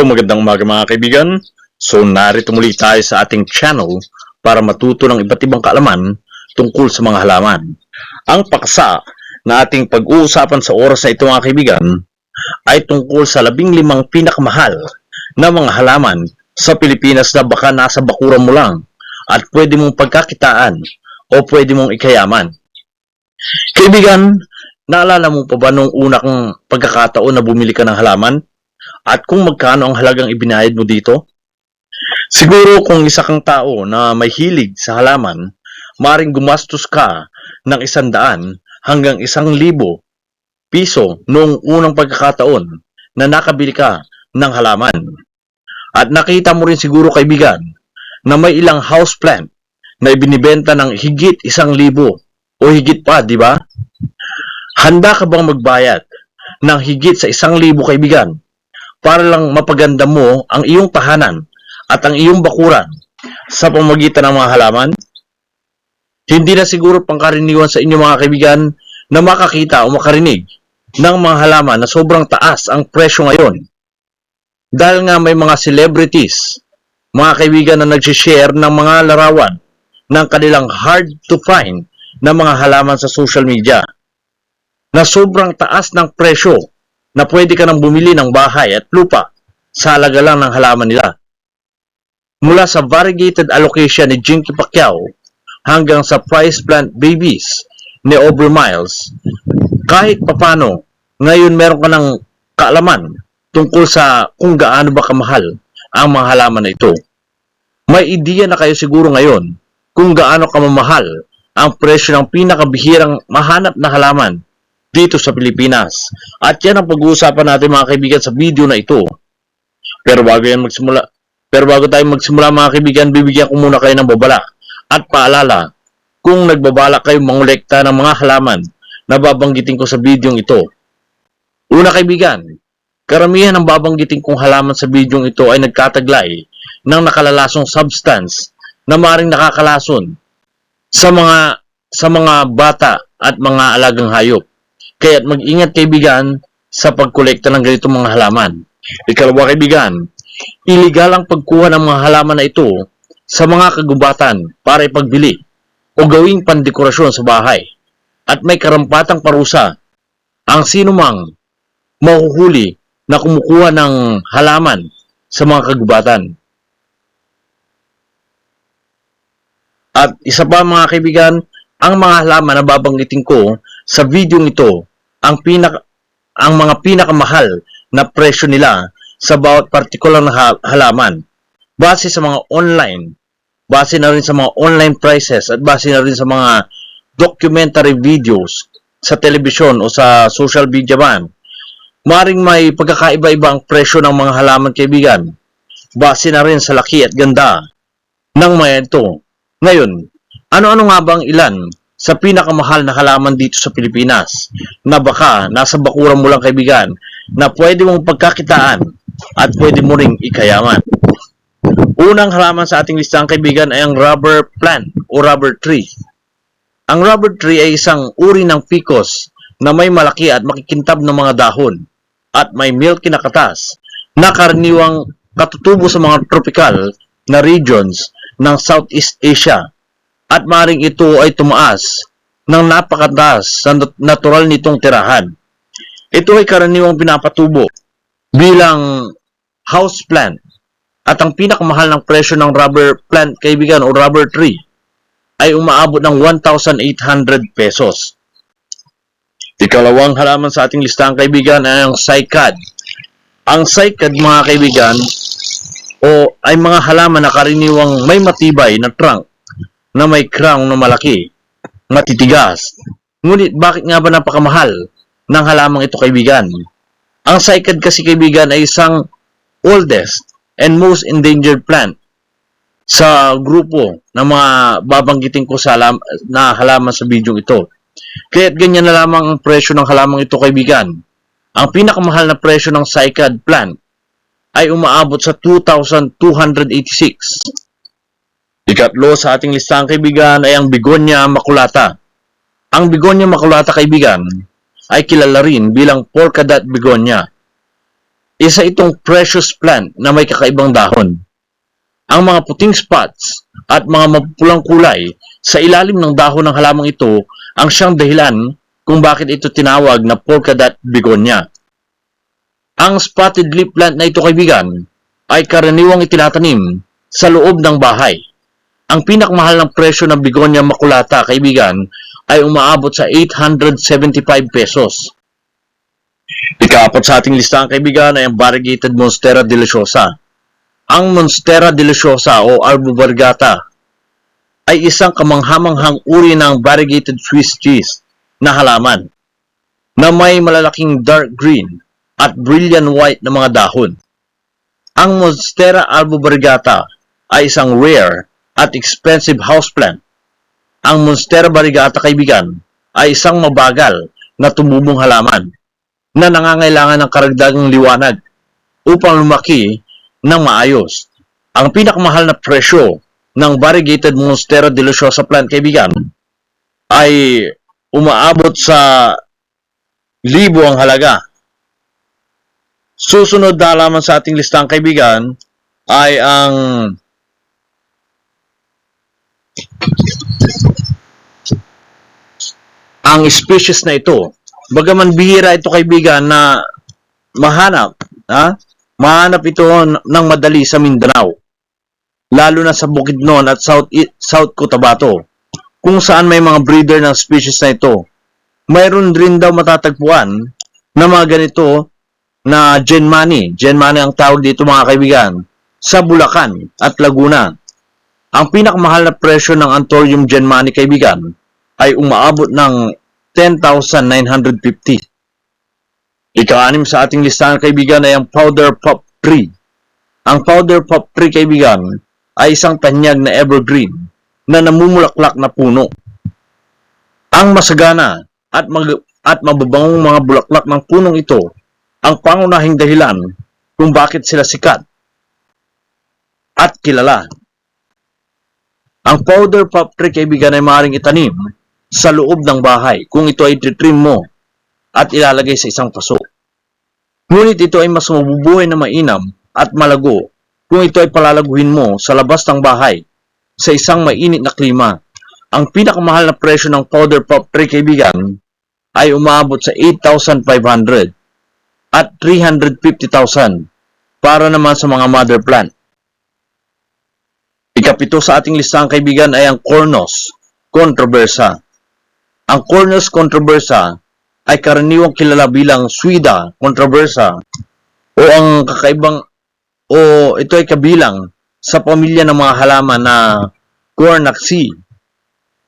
Hello, magandang umaga mga kaibigan. So, narito muli tayo sa ating channel para matuto ng iba't ibang kaalaman tungkol sa mga halaman. Ang paksa na ating pag-uusapan sa oras na ito mga kaibigan ay tungkol sa labing limang pinakamahal na mga halaman sa Pilipinas na baka nasa bakuran mo lang at pwede mong pagkakitaan o pwede mong ikayaman. Kaibigan, naalala mo pa ba nung una kang pagkakataon na bumili ka ng halaman? At kung magkano ang halagang ibinayad mo dito? Siguro kung isa kang tao na may hilig sa halaman, maring gumastos ka ng isandaan hanggang isang libo piso noong unang pagkakataon na nakabili ka ng halaman. At nakita mo rin siguro kaibigan na may ilang houseplant na ibinibenta ng higit isang libo o higit pa, di ba? Handa ka bang magbayad ng higit sa isang libo kaibigan para lang mapaganda mo ang iyong tahanan at ang iyong bakuran sa pamagitan ng mga halaman? Hindi na siguro pangkaraniwan sa inyo mga kaibigan na makakita o makarinig ng mga halaman na sobrang taas ang presyo ngayon. Dahil nga may mga celebrities, mga kaibigan na nagsishare ng mga larawan ng kanilang hard to find na mga halaman sa social media na sobrang taas ng presyo na pwede ka nang bumili ng bahay at lupa sa halaga lang ng halaman nila. Mula sa variegated allocation ni Jinky Pacquiao hanggang sa price plant babies ni Aubrey Miles, kahit papano, ngayon meron ka ng kaalaman tungkol sa kung gaano ba kamahal ang mga halaman na ito. May ideya na kayo siguro ngayon kung gaano kamamahal ang presyo ng pinakabihirang mahanap na halaman dito sa Pilipinas. At yan ang pag-uusapan natin mga kaibigan sa video na ito. Pero bago yan magsimula, pero bago tayo magsimula mga kaibigan, bibigyan ko muna kayo ng babala. At paalala, kung nagbabala kayo mangolekta ng mga halaman na babanggitin ko sa video ito. Una kaibigan, karamihan ng babanggitin kong halaman sa video ito ay nagkataglay ng nakalalasong substance na maring nakakalason sa mga sa mga bata at mga alagang hayop. Kaya't mag-ingat kaibigan sa pagkolekta ng ganitong mga halaman. Ikalawa kaibigan, iligal ang pagkuha ng mga halaman na ito sa mga kagubatan para ipagbili o gawing pandekorasyon sa bahay. At may karampatang parusa ang sinumang mahuhuli na kumukuha ng halaman sa mga kagubatan. At isa pa mga kaibigan, ang mga halaman na babanggitin ko sa video ito ang pinaka ang mga pinakamahal na presyo nila sa bawat partikular na halaman. Base sa mga online base na rin sa mga online prices at base na rin sa mga documentary videos sa telebisyon o sa social media man maring may pagkakaiba-iba ang presyo ng mga halaman kaibigan. Base na rin sa laki at ganda ng mga ito. Ngayon ano-ano nga bang ilan sa pinakamahal na halaman dito sa Pilipinas na baka nasa bakuran mo lang kaibigan na pwede mong pagkakitaan at pwede mo ring ikayaman. Unang halaman sa ating listahan kaibigan ay ang rubber plant o rubber tree. Ang rubber tree ay isang uri ng ficus na may malaki at makikintab ng mga dahon at may milky na katas na karaniwang katutubo sa mga tropical na regions ng Southeast Asia at maring ito ay tumaas ng napakataas sa natural nitong tirahan. Ito ay karaniwang pinapatubo bilang house plant at ang pinakamahal ng presyo ng rubber plant kaibigan o rubber tree ay umaabot ng 1,800 pesos. Ikalawang halaman sa ating listahan kaibigan ay ang cycad. Ang cycad mga kaibigan o ay mga halaman na karaniwang may matibay na trunk na may crown na malaki, matitigas. Ngunit bakit nga ba napakamahal ng halamang ito kaibigan? Ang cycad kasi kaibigan ay isang oldest and most endangered plant sa grupo ng mga babanggitin ko sa halam, na halaman sa video ito. Kaya't ganyan na lamang ang presyo ng halamang ito kaibigan. Ang pinakamahal na presyo ng cycad plant ay umaabot sa 2,286 Ikatlo sa ating listahan kaibigan ay ang Begonia maculata. Ang Begonia maculata kaibigan ay kilala rin bilang polka dot begonia. Isa itong precious plant na may kakaibang dahon. Ang mga puting spots at mga mapulang kulay sa ilalim ng dahon ng halamang ito ang siyang dahilan kung bakit ito tinawag na polka dot begonia. Ang spotted leaf plant na ito kaibigan ay karaniwang itinatanim sa loob ng bahay. Ang pinakamahal ng presyo ng begonia makulata kaibigan ay umaabot sa 875 pesos. Ikaapat sa ating listahan kaibigan ay ang variegated Monstera deliciosa. Ang Monstera deliciosa o Arbovargata ay isang kamanghamanghang uri ng variegated Swiss cheese na halaman na may malalaking dark green at brilliant white na mga dahon. Ang Monstera arbovarigata ay isang rare at expensive houseplant. Ang Monstera variegata kaibigan ay isang mabagal na tumubong halaman na nangangailangan ng karagdagang liwanag upang lumaki ng maayos. Ang pinakamahal na presyo ng variegated Monstera deliciosa plant kaibigan ay umaabot sa libo ang halaga. Susunod na sa ating listang kaibigan ay ang ang species na ito. Bagaman bihira ito kaibigan na mahanap, ha? Mahanap ito ng madali sa Mindanao. Lalo na sa Bukidnon at South South Cotabato, kung saan may mga breeder ng species na ito. Mayroon rin daw matatagpuan na mga ganito na Genmani. Genmani ang tawag dito mga kaibigan sa Bulacan at Laguna. Ang pinakamahal na presyo ng Anthurium Genmani kaibigan ay umaabot ng 10,950. Ika-anim sa ating listahan kaibigan ay ang Powder Pop Tree. Ang Powder Pop Tree kaibigan ay isang tanyag na evergreen na namumulaklak na puno. Ang masagana at, mag- at mababangong mga bulaklak ng punong ito ang pangunahing dahilan kung bakit sila sikat at kilala. Ang powder pop tree kaibigan ay maaaring itanim sa loob ng bahay kung ito ay trim mo at ilalagay sa isang paso. Ngunit ito ay mas mabubuhay na mainam at malago kung ito ay palalaguhin mo sa labas ng bahay sa isang mainit na klima. Ang pinakamahal na presyo ng powder pop tree kaibigan ay umabot sa 8,500 at 350,000 para naman sa mga mother plant. Ikapito sa ating listahan kaibigan ay ang Cornus controversa. Ang Cornus controversa ay karaniwang kilala bilang Swida controversa o ang kakaibang o ito ay kabilang sa pamilya ng mga halaman na Cornaceae.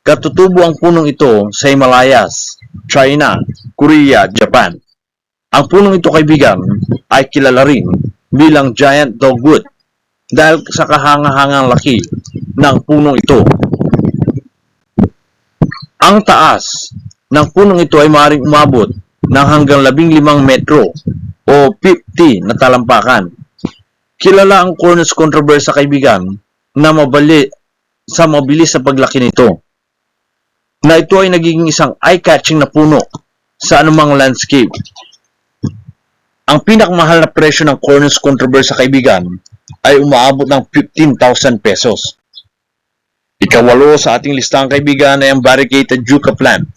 Katutubo ang punong ito sa Himalayas, China, Korea, Japan. Ang punong ito kaibigan ay kilala rin bilang giant dogwood dahil sa kahangahangang laki ng punong ito. Ang taas ng punong ito ay maaaring umabot ng hanggang 15 metro o 50 na talampakan. Kilala ang Cornus controversy sa kaibigan na mabali sa mabilis sa paglaki nito. Na ito ay nagiging isang eye-catching na puno sa anumang landscape. Ang pinakamahal na presyo ng Cornus controversy sa kaibigan ay umaabot ng 15,000 pesos. Ikawalo sa ating listahan kaibigan ay ang variegated yucca plant.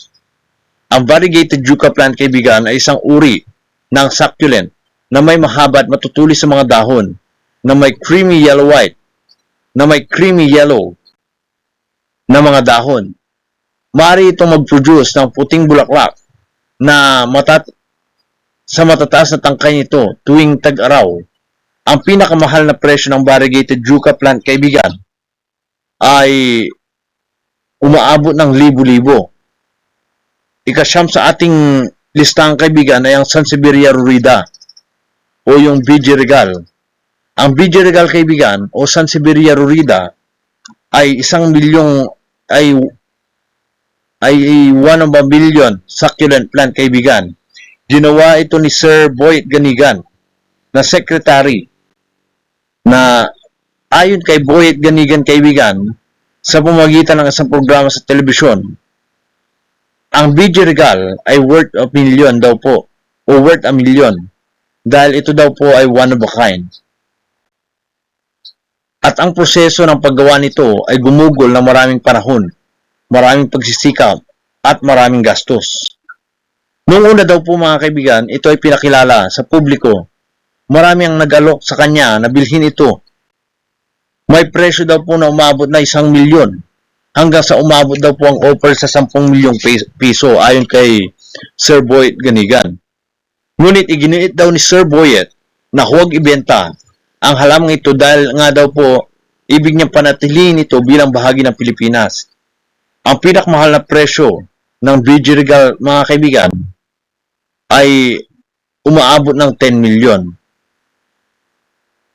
Ang variegated yucca plant kaibigan ay isang uri ng succulent na may mahaba at matutulis sa mga dahon na may creamy yellow white na may creamy yellow na mga dahon. Maaari itong mag-produce ng puting bulaklak na matat sa matataas na tangkay nito tuwing tag-araw. Ang pinakamahal na presyo ng variegated yucca plant kaibigan ay umaabot ng libo-libo. Ikasyam sa ating listang kaibigan ay ang Sansevieria rurida o yung BG. Ang BG Regal kaibigan o Sansevieria rurida ay isang milyong ay ay one of a billion succulent plant kaibigan. Ginawa ito ni Sir Boyd Ganigan na secretary na ayon kay Boyd Ganigan kaibigan sa pamagitan ng isang programa sa telebisyon. Ang BG Regal ay worth a million daw po o worth a million. dahil ito daw po ay one of a kind. At ang proseso ng paggawa nito ay gumugol ng maraming panahon, maraming pagsisikap, at maraming gastos. Noong una daw po mga kaibigan, ito ay pinakilala sa publiko. Marami ang nagalok sa kanya na bilhin ito. May presyo daw po na umabot na isang milyon hanggang sa umabot daw po ang offer sa 10 milyong piso ayon kay Sir Boyet Ganigan. Ngunit iginiit daw ni Sir Boyet na huwag ibenta ang halamang ito dahil nga daw po ibig niyang panatilihin ito bilang bahagi ng Pilipinas. Ang pinakamahal na presyo ng BG Regal mga kaibigan ay umaabot ng 10 milyon.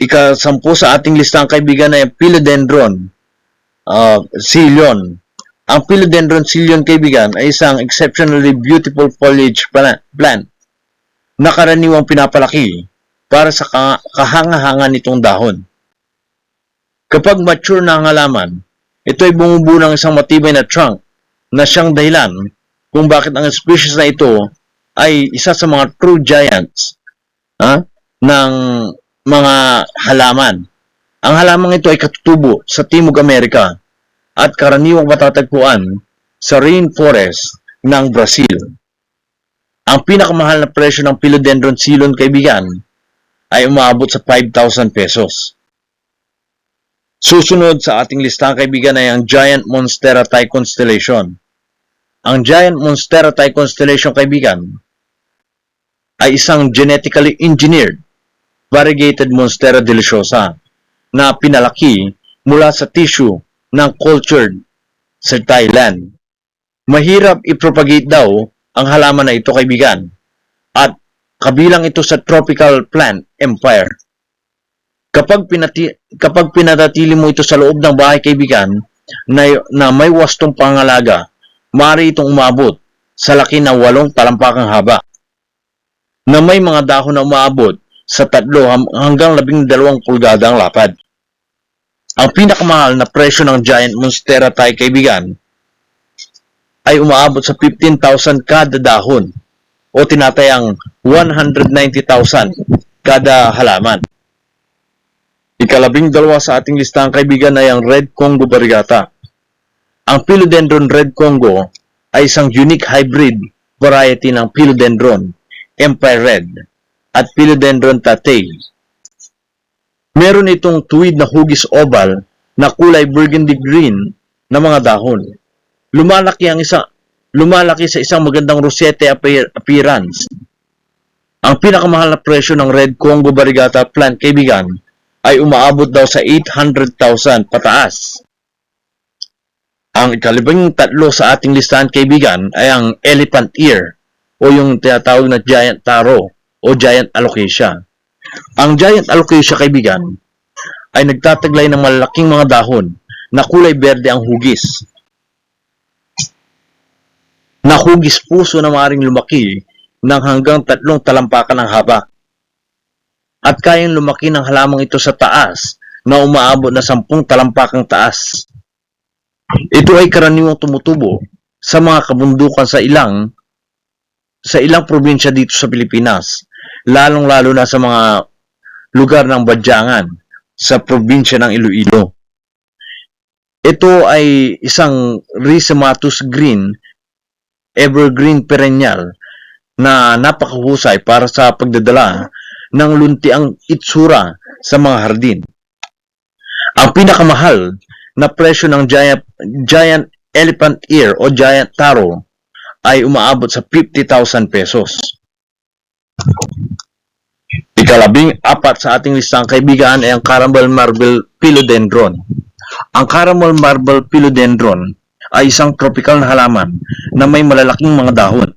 Ika-sampu sa ating listang kaibigan ay Philodendron uh. Ang Philodendron Silion kaibigan ay isang exceptionally beautiful foliage pla- plant na karaniwang pinapalaki para sa ka- kahanga-hanga nitong dahon. Kapag mature na ang halaman, ito ay bumubuo ng isang matibay na trunk na siyang dahilan kung bakit ang species na ito ay isa sa mga true giants ha, ng mga halaman. Ang halamang ito ay katutubo sa Timog Amerika at karaniwang matatagpuan sa rainforest ng Brazil. Ang pinakamahal na presyo ng Philodendron silon kaibigan ay umabot sa 5,000 pesos. Susunod sa ating listahan kaibigan ay ang Giant Monstera Thai Constellation. Ang Giant Monstera Thai Constellation kaibigan ay isang genetically engineered variegated Monstera deliciosa na pinalaki mula sa tissue ng cultured sa Thailand. Mahirap i-propagate daw ang halaman na ito kaibigan at kabilang ito sa tropical plant empire. Kapag, pinati, kapag pinatatili mo ito sa loob ng bahay kaibigan na, na may wastong pangalaga, maaari itong umabot sa laki na walong talampakang haba na may mga dahon na umaabot sa tatlo hanggang labing dalawang pulgada ang lapad. Ang pinakamahal na presyo ng Giant Monstera Thai kaibigan ay umaabot sa 15,000 kada dahon o tinatayang 190,000 kada halaman. Ikalabing dalawa sa ating listahan kaibigan ay ang Red Congo Variegata. Ang Philodendron Red Congo ay isang unique hybrid variety ng Philodendron Empire Red at Philodendron Tatei. Meron itong tuwid na hugis oval na kulay burgundy green na mga dahon. Lumalaki ang isa lumalaki sa isang magandang rosette appear- appearance. Ang pinakamahal na presyo ng Red Congo Variegata plant kaibigan ay umaabot daw sa 800,000 pataas. Ang ikalibing tatlo sa ating listahan kaibigan ay ang elephant ear o yung tinatawag na giant taro o giant alocasia. Ang giant alocasia kaibigan ay nagtataglay ng malalaking mga dahon na kulay berde ang hugis. Na hugis puso na maaaring lumaki ng hanggang tatlong talampakan ng haba. At kayang lumaki ng halamang ito sa taas na umaabot na sampung talampakang taas. Ito ay karaniwang tumutubo sa mga kabundukan sa ilang sa ilang probinsya dito sa Pilipinas, lalong-lalo na sa mga lugar ng Badyangan sa probinsya ng Iloilo. Ito ay isang Rhizomatus green, evergreen perennial na napakahusay para sa pagdadala ng luntiang itsura sa mga hardin. Ang pinakamahal na presyo ng giant, giant elephant ear o giant taro ay umaabot sa 50,000 pesos. Ikalabing apat sa ating listang kaibigan ay ang Caramel Marble Philodendron. Ang Caramel Marble Philodendron ay isang tropical na halaman na may malalaking mga dahon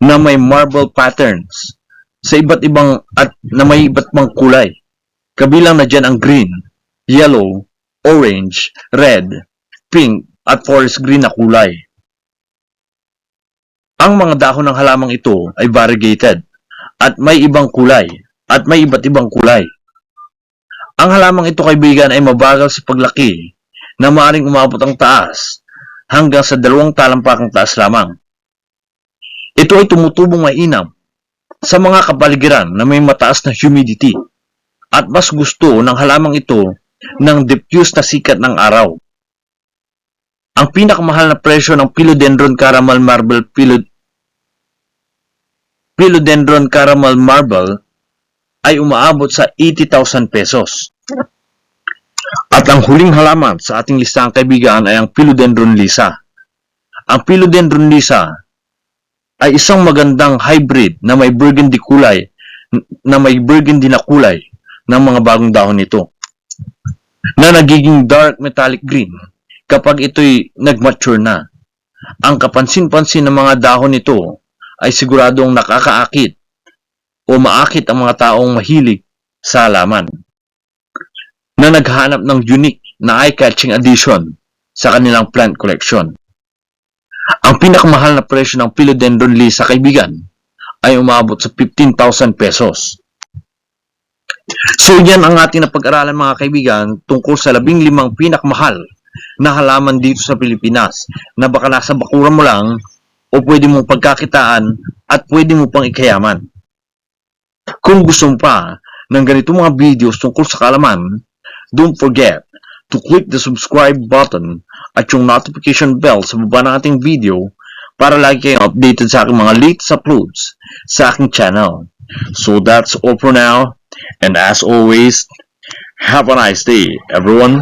na may marble patterns sa iba't ibang at na may iba't ibang kulay. Kabilang na dyan ang green, yellow, orange, red, pink, at forest green na kulay. Ang mga dahon ng halamang ito ay variegated at may ibang kulay at may iba't ibang kulay. Ang halamang ito kaibigan ay mabagal sa paglaki na maaring umabot ang taas hanggang sa dalawang talampakang taas lamang. Ito ay tumutubong mainam sa mga kapaligiran na may mataas na humidity at mas gusto ng halamang ito ng diffuse na sikat ng araw. Ang pinakamahal na presyo ng Philodendron Caramel Marble Philo- Philodendron Caramel Marble ay umaabot sa 80,000 pesos. At ang huling halaman sa ating listang kaibigan ay ang Philodendron Lisa. Ang Philodendron Lisa ay isang magandang hybrid na may burgundy kulay na may burgundy na kulay ng mga bagong dahon nito na nagiging dark metallic green kapag ito'y nagmature na. Ang kapansin-pansin ng mga dahon nito ay siguradong nakakaakit o maakit ang mga taong mahilig sa halaman na naghanap ng unique na eye-catching addition sa kanilang plant collection. Ang pinakamahal na presyo ng Philodendron Lee sa kaibigan ay umabot sa 15,000 pesos. So yan ang ating napag-aralan mga kaibigan tungkol sa labing limang pinakmahal na halaman dito sa Pilipinas na baka nasa bakuran mo lang o pwede mong pagkakitaan at pwede mo pang ikayaman. Kung gusto mo pa ng ganito mga videos tungkol sa kalaman, don't forget to click the subscribe button at yung notification bell sa baba ng ating video para lagi kayong updated sa aking mga latest uploads sa aking channel. So that's all for now. And as always, have a nice day, everyone.